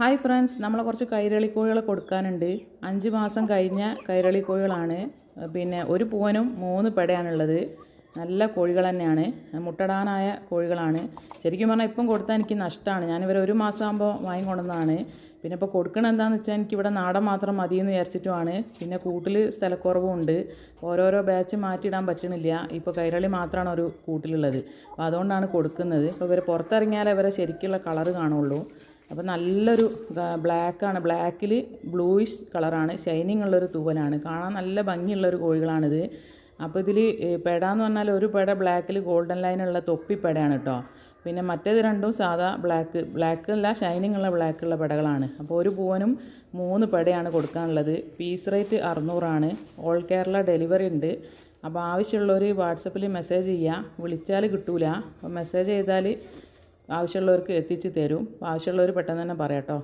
Hi friends നമ്മളെ കുറച്ച് കൈരളി കോഴികളെ കൊടുക്കാനുണ്ട്. അഞ്ച് മാസം കഴിഞ്ഞ കൈരളി കോഴികളാണ് പിന്നെ ഒരു പൂവനും മൂന്ന് പെടയാണുള്ളത്. നല്ല കോഴികൾ തന്നെയാണ്. മുട്ടടാനായ കോഴികളാണ്. ശരിക്കും പറഞ്ഞാൽ ഇപ്പം കൊടുത്താൽ എനിക്ക് നഷ്ടമാണ് ഞാനിവരെ ഒരു മാസം ആകുമ്പോൾ വാങ്ങിക്കൊണ്ടെന്നാണ് പിന്നെ ഇപ്പോൾ കൊടുക്കണം എന്താണെന്ന് വെച്ചാൽ എനിക്ക് ഇവിടെ നാടൻ മാത്രം മതി എന്ന് വിചാരിച്ചിട്ടുമാണ്. പിന്നെ കൂട്ടിൽ സ്ഥലക്കുറവുമുണ്ട് ഓരോരോ ബാച്ച് മാറ്റിയിടാൻ പറ്റണില്ല. ഇപ്പോൾ കൈരളി മാത്രമാണ് ഒരു കൂട്ടിലുള്ളത്. അപ്പോൾ അതുകൊണ്ടാണ് കൊടുക്കുന്നത്. ഇപ്പോൾ ഇവർ പുറത്തിറങ്ങിയാലേ ഇവരെ ശരിക്കുള്ള കളറ് കാണുള്ളൂ. അപ്പോൾ നല്ലൊരു ബ്ലാക്കാണ് ബ്ലാക്കിൽ ബ്ലൂയിഷ് കളറാണ് ഷൈനിങ് ഉള്ളൊരു തൂവലാണ്. കാണാൻ നല്ല ഭംഗിയുള്ളൊരു കോഴികളാണിത്. അപ്പോൾ ഇതിൽ പെട എന്ന് പറഞ്ഞാൽ ഒരു പെട ബ്ലാക്കിൽ ഗോൾഡൻ ലൈനുള്ള തൊപ്പി പെടയാണ് കേട്ടോ പിന്നെ മറ്റേത് രണ്ടും സാധാ ബ്ലാക്ക് ബ്ലാക്ക് അല്ല ഷൈനിങ് ഉള്ള ബ്ലാക്കുള്ള പെടകളാണ്. അപ്പോൾ ഒരു പൂവനും മൂന്ന് പെടയാണ് കൊടുക്കാനുള്ളത്. പീസ് റേറ്റ് അറുന്നൂറാണ്. ഓൾ കേരള ഡെലിവറി ഉണ്ട്. അപ്പോൾ ആവശ്യമുള്ളവർ വാട്സപ്പിൽ മെസ്സേജ് ചെയ്യുക വിളിച്ചാൽ കിട്ടൂല. അപ്പോൾ മെസ്സേജ് ചെയ്താൽ ആവശ്യമുള്ളവർക്ക് എത്തിച്ച് തരും. ആവശ്യമുള്ളവർ പെട്ടെന്ന് തന്നെ പറയാം കേട്ടോ.